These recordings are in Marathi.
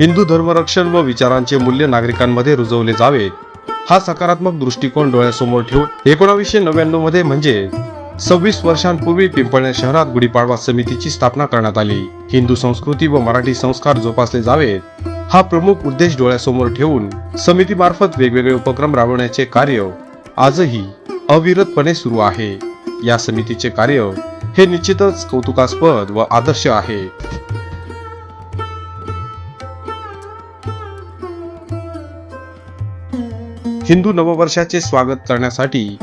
हिंदू धर्मरक्षण व विचारांचे मूल्य नागरिकांमध्ये रुजवले जावे. हा सकारात्मक दृष्टिकोन डोळ्यासमोर ठेवून एकोणावीसशे नव्याण्णवमध्ये म्हणजे सव्वीस वर्षांपूर्वी पिंपळणे शहरात गुढीपाडवा समितीची स्थापना करण्यात आली. हिंदू संस्कृती व मराठी संस्कार जोपासले जावेत. हा प्रमुख उद्देश डोळ्यासमोर ठेवून समितीमार्फत वेगवेगळे उपक्रम राबवण्याचे कार्य आजही अविरतपणे सुरू आहे. या समितीचे कार्य हे निश्चितच कौतुकास्पद व आदर्श आहे. हिंदू नववर्षाचे स्वागत करण्यासाठी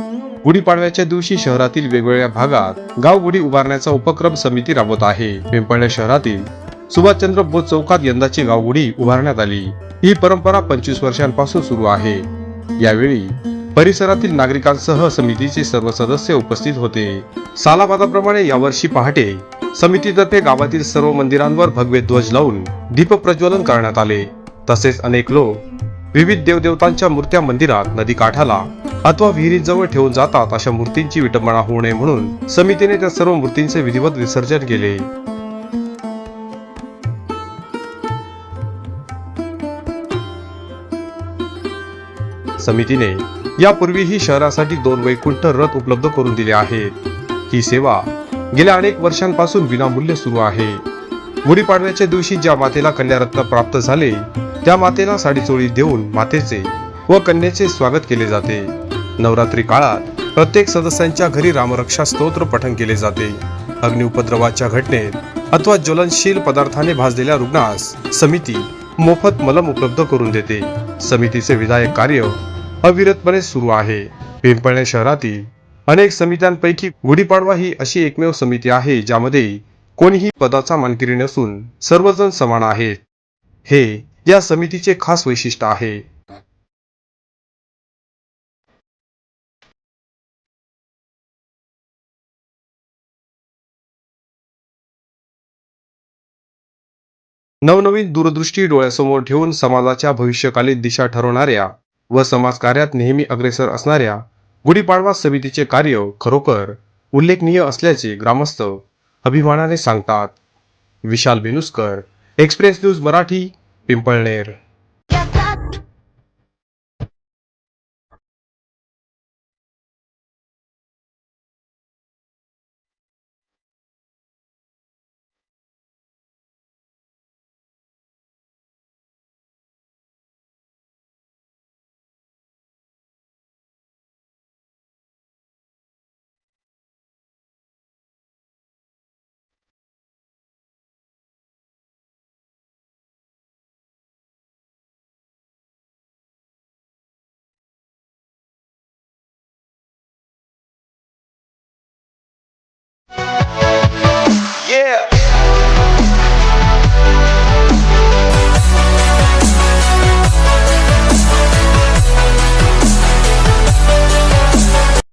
गुढीपाडव्याच्या दिवशी शहरातील वेगवेगळ्या भागात गाव गुढी उभारण्याचा उपक्रम समिती राबवत आहे. पिंपळ्या शहरातील सुभाषचंद्र बोस चौकात यंदाची गावगुढी उभारण्यात आली. ही परंपरा पंचवीस वर्षांपासून सुरू आहे. यावेळी परिसरातील नागरिकांसह समितीचे सर्व सदस्य उपस्थित होते. सालाबादाप्रमाणे यावर्षी पहाटे समितीतर्फे गावातील सर्व मंदिरांवर भगवे ध्वज लावून दीप प्रज्वलन करण्यात आले. तसेच अनेक लोक विविध देवदेवतांच्या मूर्त्या मंदिरात नदी काठाला अथवा विहिरीजवळ ठेवून जातात अशा मूर्तींची विटंबना होऊ नये म्हणून समितीने त्या सर्व मूर्तींचे विधिवत विसर्जन केले. समितीने यापूर्वीही शहरासाठी दोन वैकुंठ रथ उपलब्ध करून दिले आहेत. ही सेवा गेल्या अनेक वर्षांपासून विनामूल्य सुरू आहे. गुढीपाडव्याच्या दिवशी ज्या मातेला कन्यारत्न प्राप्त झाले त्या मातेला साडीचोळी देऊन मातेचे व कन्याचे स्वागत केले जाते. नवरात्री काळात प्रत्येक सदस्यांच्या घरी रामरक्षा स्तोत्र पठण केले जाते. अग्निउपद्रवाच्या घटनेत अथवा ज्वलनशील पदार्थाने भाजलेल्या रुग्णास समिती मोफत मलम उपलब्ध करून देते. समितीचे विधायक कार्य अविरतपणे सुरू आहे. पिंपळणे शहरातील अनेक समित्यांपैकी गुढीपाडवा ही अशी एकमेव समिती आहे ज्यामध्ये कोणीही पदाचा मानकरी नसून सर्वजण समान आहेत. हे या समितीचे खास वैशिष्ट्य आहे. नवनवीन दूरदृष्टी डोळ्यासमोर ठेवून समाजाच्या भविष्यकालीन दिशा ठरवणाऱ्या व समाजकार्यात नेहमी अग्रेसर असणाऱ्या गुढीपाडवा समितीचे कार्य खरोखर उल्लेखनीय असल्याचे ग्रामस्थ अभिमानाने सांगतात. Vishal Benuskar express news Marathi Pimpalner. Yeah.